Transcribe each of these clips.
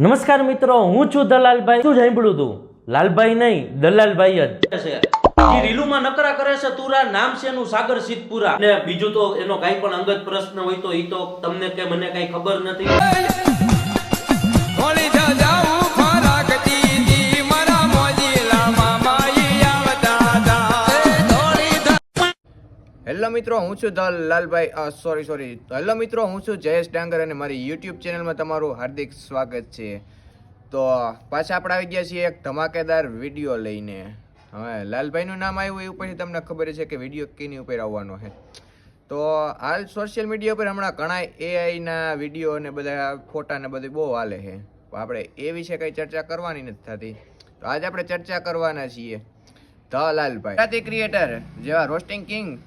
નમસ્કાર મિત્રો, હું છું દલાલભાઈ. શું સાંભળ્યું તું? લાલભાઈ નહીં, દલાલભાઈ જ. છે. રીલુમાં નકરા કરે છે તુરા નામ છે એનું સાગર સિદ્ધપુરા. અને બીજું તો એનો કાંઈ પણ અંગત પ્રશ્ન હોય તો એ તો તમને કે મને કાંઈ ખબર નથી. મિત્રો, હું છું the Lalbhai sorry sorry hello મિત્રો, હું છું જયેશ ડાંગર અને મારી યુટ્યુબ ચેનલમાં તમારું હાર્દિક સ્વાગત છે. તો, પાછા આપણે આવી ગયા છીએ એક ધમાકેદાર વીડિયો લઈને. હવે લાલભાઈનું નામ આવ્યું એ ઉપરથી તમને ખબર છે કે વીડિયો કેની ઉપર આવવાનો છે. તો, હાલ સોશિયલ મીડિયા ઉપર હમણાં ઘણા એઆઈના વીડિયો ને બધા ફોટા ને બધું બહુ હાલે છે. આપણે એ વિશે કંઈ ચર્ચા કરવાની નથી થતી. તો આજે આપણે ચર્ચા કરવાના છીએ. ધ લાલભાઈ. ગુજરાતી ક્રિએટર જેવા રોસ્ટિંગ કિંગ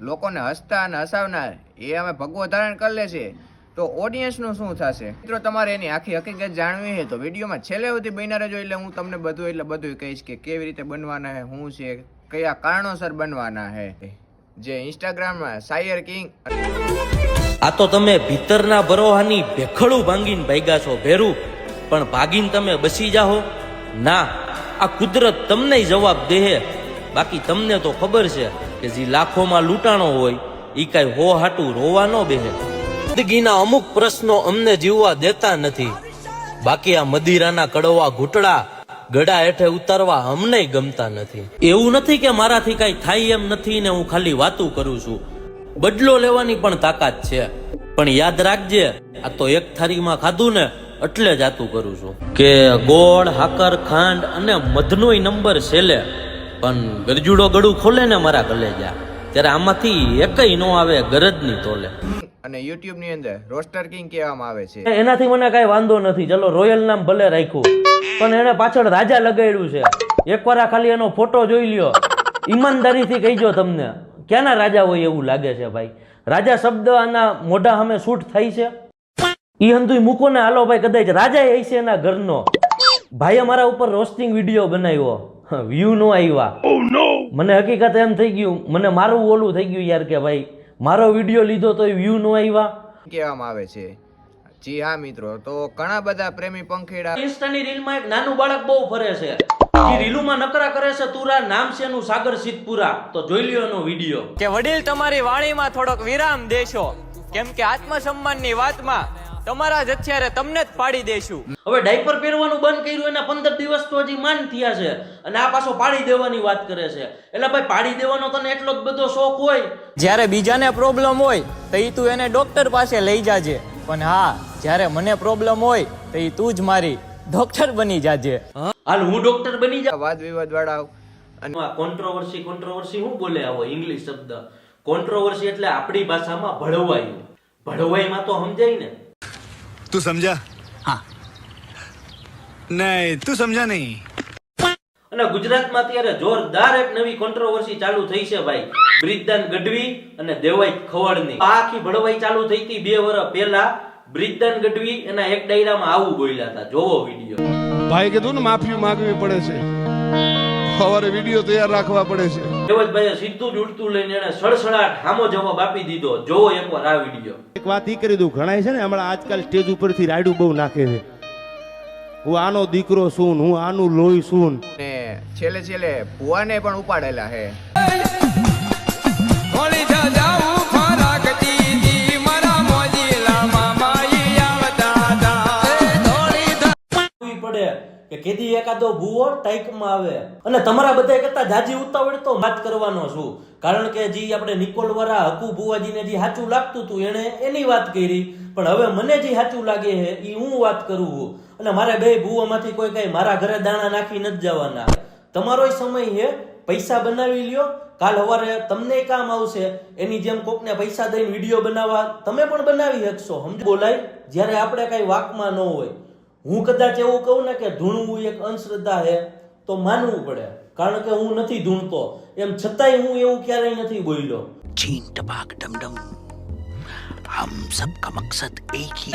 લોકોને હસતા અને હસાવનાર, એ અમે ભગવો ધારણ કરી લે છે. તો ઓડિયન્સનું શું થશે? મિત્રો, તમારે એની આખી હકીકત જાણવી છે, તો વિડીયોમાં છેલ્લે સુધી બન્યા રહેજો, એટલે હું તમને બધું, એટલે બધું કહીશ કે કેવી રીતે બનવાના છે શું છે, કયા કારણોસર બનવાના છે. જે ઇન્સ્ટાગ્રામમાં સાયર કિંગ આ તો તમે ભીતરના બરોહાની ભેખડું ભાંગીને ભાગ્યા છો, ભેરું. પણ ભાગીને તમે બસી જાઓ ના, આ કુદરત તમને જવાબ દેહે. બાકી તમને તો ખબર છે. કે જે લાખોમાં લૂંટાણો હોય એ કાંઈ હો હાટું રોવા ન બેહે. જિંદગીના અમુક પ્રશ્નો અમને જીવવા દેતા નથી. બાકી આ મદિરાના કડવા ઘૂંટડા ગળા હેઠે ઉતારવા અમને ગમતા નથી. એવું નથી કે મારાથી કાંઈ થાય એમ નથી ને હું ખાલી વાતું કરું છું. બદલો લેવાની પણ તાકાત છે. પણ યાદ રાખજે, આ તો એક થાળીમાં ખાધું ને એટલે જ આતું કરું છું. કે ગોળ, હાકર, ખાંડ અને મધનોય નંબર છેલે પણ ગરજુડો ગળું ખોલે ને મારા કલેજા. ત્યારે આમાંથી એકય નો આવે ગરજની તોલે. અને યુટ્યુબની અંદર રોસ્ટર કિંગ કહેવામાં આવે છે. એનાથી મને કઈ વાંધો નથી. ચલો રોયલ નામ ભલે રાખ્યું. પણ એને પાછળ રાજા લગાડ્યું છે. એકવાર ખાલી એનો ફોટો જોઈ લ્યો. ઈમાનદારીથી કહીજો તમને. ક્યાંના રાજા હોય એવું લાગે છે ભાઈ? રાજા શબ્દ આના મોઢા સામે શૂટ થાય છે? ઈ હંધુય મૂકો ને હાલો ભાઈ કદાચ રાજા એ છે એના ઘરનો. ભાઈએ મારા ઉપર રોસ્ટિંગ વીડિયો બનાવ્યો. વ્યૂ નો આવ્યા મને હકીકત એમ થઈ ગયું મને મારું ઓલું થઈ ગયું યાર કે ભાઈ મારો વીડિયો લીધો તો વ્યૂ નો આવ્યા કહેવામાં આવે છે. જી હા મિત્રો તો ઘણા બધા પ્રેમી પંખીડા ઇન્સ્ટાની રીલમાં એક નાનું બાળક બહુ ફરે છે. એ રીલુમાં નકરા કરે છે તુરા નામ છે એનું સાગર સિદ્ધપુરા. તો જોઈ લ્યો એનો વીડિયો કે વડીલ તમારી વાણીમાં થોડોક વિરામ દેશો. કેમ કે આત્મસન્માનની વાતમાં તમારા જ અત્યારે તમને જ પાડી દેશું. હવે ડાયપર પહેરવાનું બંધ કર્યું એના પંદર દિવસ તો હજી માન થયા છે. અને આ પાછો પાડી દેવાની વાત કરે છે. એટલે ભાઈ પાડી દેવાનો તને એટલો જ બધો શોખ હોય. જ્યારે બીજાને પ્રોબ્લેમ હોય તો એ તું એને ડોક્ટર પાસે લઈ જાજે. પણ હા જ્યારે મને પ્રોબ્લેમ હોય તો એ તું જ મારી ડોક્ટર બની જાજે. હાલ હું ડોક્ટર બની જાઉં વાદ વિવાદ વાળા અને કોન્ટ્રોવર્સી કોન્ટ્રોવર્સી હું બોલે આવો ઇંગ્લિશ શબ્દ? કોન્ટ્રોવર્સી એટલે આપણી ભાષામાં ભળવાયું ભળવાઈમાં તો સમજાય ને. તું સમજા? હા. નહીં તું સમજા નહીં. અને ગુજરાતમાં અત્યારે જોરદાર એક નવી કોન્ટ્રોવર્સી ચાલુ થઈ છે ભાઈ. બ્રિજદાન ગઢવી અને દેવાઈ ખવડની. આખી ભળવાઈ ચાલુ થઈ હતી બે વર્ષ પહેલા. બ્રિજદાન ગઢવી એના એક ડાયરામાં આવું બોલ્યા હતા. જોવો વીડિયો. ભાઈ કીધું ને માફી માંગવી પડે છે. સવારે વીડિયો તૈયાર રાખવા પડે છે. દેવજભાઈએ સીધું જ ઉડતું લઈને એને સળસળાટ હામો જવાબ આપી દીધો. જોવો એકવાર આ વીડિયો. એક વાત ઈ કરી દઉં છે ને હમણાં આજકાલ સ્ટેજ ઉપરથી રાયડું બહુ નાખે છે. હું આનો દીકરો છું હું આનું લોહી છું ને. છેલ્લે છેલ્લે ભુવાને પણ ઉપાડેલા છે. કેદી એકાદો ભૂવો ટાઈકમાં આવે. અને તમારા બધા કરતા જાજી ઉતાવળ તો વાત કરવાનો છું. કારણ કે જે આપણે નિકોલ વરા, હકુ ભુવાજીને જે સાચું લાગતું હતું એને એની વાત કરી. પણ હવે મને જે સાચું લાગે છે એ હું વાત કરું અને મારે બે ભૂવામાંથી કોઈ કઈ મારા ઘરે દાણા નાખી નથી જવાના. તમારોય સમય છે, પૈસા બનાવી લ્યો. કાલ સવારે તમને કામ આવશે. એની જેમ કોકને પૈસા દઈને વીડિયો બનાવવા તમે પણ બનાવી શકશો. સમજ બોલાય, જ્યારે આપણે કઈ વાકમાં ન હોય. હું કદાચ એવું કહું ને કે ધૂણવું એક અંધશ્રદ્ધા છે તો માનવું પડે. કારણ કે હું નથી ધૂણતો. એમ છતાંય હું એવું ક્યારેય નથી બોલ્યો. ચીન ટબાક ડમડમ હમ સબ કા મકસદ એક હી.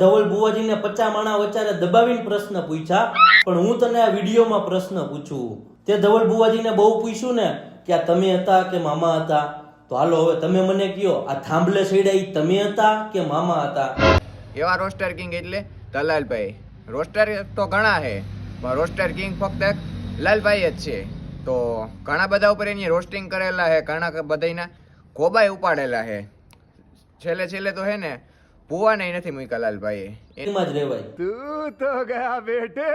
ધવલ બુવાજીને પચા માણા વચારે દબાવીને પ્રશ્ન પૂછ્યા. પણ હું તને આ વિડીયોમાં પ્રશ્ન પૂછું. તે ધવલ બુવાજીને બહુ પૂછ્યું ને કે આ તમે હતા કે મામા હતા? તો હાલો હવે તમે મને કયો આ થાંભલે સડ્યા તમે હતા કે મામા હતા? એવા રોસ્ટર કિંગ એટલે દલાલભાઈ. રોસ્ટર તો ઘણા છે પણ રોસ્ટર કિંગ ફક્ત લાલભાઈ જ છે. તો ઘણા બધા ઉપર એની રોસ્ટિંગ કરેલા છે ઘણા બધાના કોબાઈ ઉપાડેલા છે છેલ્લે છેલ્લે તો હે ને પુવા નહીં નથી મૂક્યા લાલભાઈ એમાં જ રહેવાય. તું તો ગયા બેટે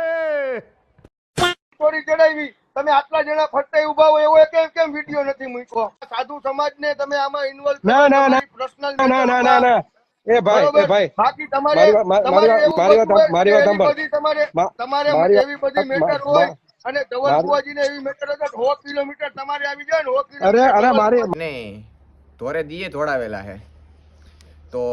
ચડાવી તમે આટલા જણા ફરતે ઊભા હોય એવો કેમ કેમ વીડિયો નથી મૂક્યો? સાધુ સમાજને તમે આમાં ઇન્વોલ્વ ના, ના, ના. પર્સનલ ના ના ના ના. એ ભાઈ એ ભાઈ. બાકી તમારે મારી વાત- મારી વાત- એવું મારી વાત- બધું મારી વાત એવી સાંભળ. તમારે તમારે એવી બધી મેટર હોય અને મારી- ને એવી મેટર હોય તો સો કિલોમીટર તમારે આવી જાય ને સો કિલોમીટર અરે અરે મારે મારી ને ધોરે દીએ ધોળાવેલા છે તો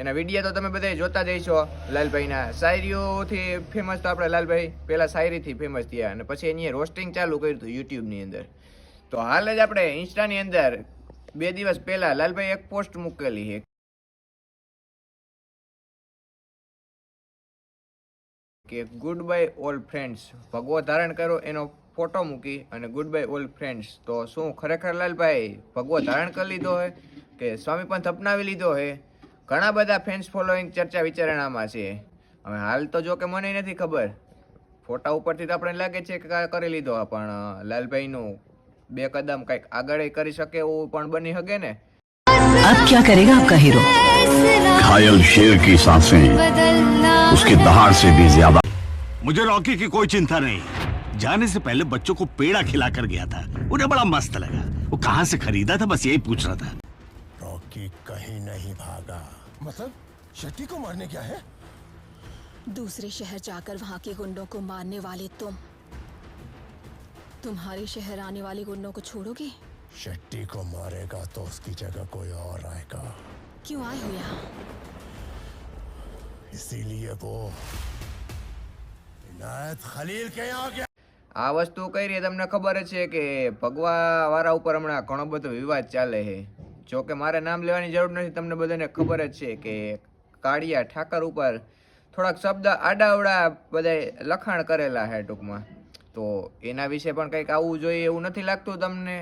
એના વીડિયો તો તમે બધા જોતા જ હશો. લાલભાઈના શાયરીઓથી ફેમસ તો આપણે લાલભાઈ. પહેલાં શાયરીથી ફેમસ થયા અને પછી એની રોસ્ટિંગ ચાલુ કર્યું હતું યુટ્યુબની અંદર. તો હાલ જ આપણે ઇન્સ્ટાની અંદર બે દિવસ પહેલાં લાલભાઈ એક પોસ્ટ મૂકેલી છે. કે ગુડ બાય ઓલ ફ્રેન્ડ્સ ભગવો ધારણ કરો એનો ફોટો મૂકી અને ગુડ બાય ઓલ ફ્રેન્ડ્સ તો શું ખરેખર લાલભાઈ ભગવો ધારણ કરી લીધો હોય કે સ્વામી પંથ અપનાવી લીધો હોય ઘણા બધા ફેન્સ ફોલોઈંગ ચર્ચા વિચારણામાં છે હવે હાલ તો જો કે મને નથી ખબર ફોટા ઉપરથી તો આપણે લાગે છે કે આ કરી લીધો પણ અ, લાલભાઈનું બે કદમ કંઈક આગળ કરી શકે એવું પણ બની શકે ને अब क्या करेगा आपका हीरो घायल शेर की सांसें उसके दहाड़ से भी ज्यादा मुझे रॉकी की कोई चिंता नहीं जाने से पहले बच्चों को पेड़ा खिला कर गया था उन्हें बड़ा मस्त लगा वो कहाँ से खरीदा था बस यही पूछ रहा था रॉकी कहीं नहीं भागा मतलब शक्ति को मारने क्या है दूसरे शहर जाकर वहाँ के गुंडों को मारने वाले तुम तुम्हारे शहर आने वाले गुंडों को छोड़ोगे शक्ति को मारेगा तो उसकी जगह कोई और आएगा क्यों आए हो यहाँ इसीलिए वो इनायत खलील के यहाँ गया આ વસ્તુ કઈ રીતે તમને ખબર જ છે કે ભગવા વાળા ઉપર હમણાં ઘણો બધો વિવાદ ચાલે છે જો કે મારે નામ લેવાની જરૂર નથી, તમને બધાને ખબર જ છે કે કાળિયા ઠાકર ઉપર થોડાક શબ્દ આડાવડા બધાય લખાણ કરેલા છે ટૂંકમાં. તો એના વિશે પણ કંઈક આવવું જોઈએ એવું નથી લાગતું તમને?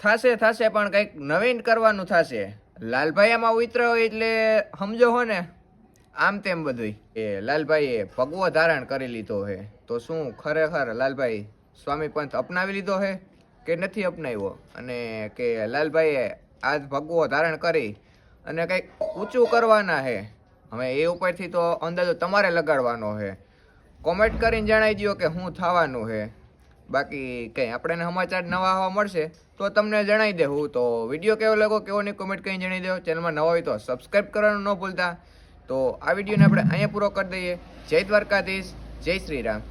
થાશે થાશે, પણ કંઈક નવીન કરવાનું થશે. લાલભાઈ આમાં ઉતર્યો હોય એટલે સમજો હો ને. આમ તેમ બધું એ લાલભાઈએ ભગવો ધારણ કરી લીધો છે તો શું ખરેખર લાલભાઈ સ્વામી પંથ અપનાવી લીધો છે કે નથી અપનાવ્યો? અને કે લાલભાઈએ આજ ભગવો ધારણ કરી અને કંઈક ઊંચું કરવાના છે હવે એ ઉપરથી તો અંદાજો તમારે લગાડવાનો છે કોમેન્ટ કરીને જણાવી દો કે શું થવાનું છે બાકી કંઈ આપણને સમાચાર નવા આવવા મળશે તો તમને જણાવી દેવું તો વીડિયો કેવો લાગો કેવો નહીં કોમેન્ટ કરીને જણાવી દો. ચેનલમાં નવા હોય તો સબસ્ક્રાઈબ કરવાનું ન ભૂલતા. તો આ વિડીયોને આપણે અહીંયા પૂરો કરી દઈએ. જય દ્વારકાધીશ. જય શ્રી રામ.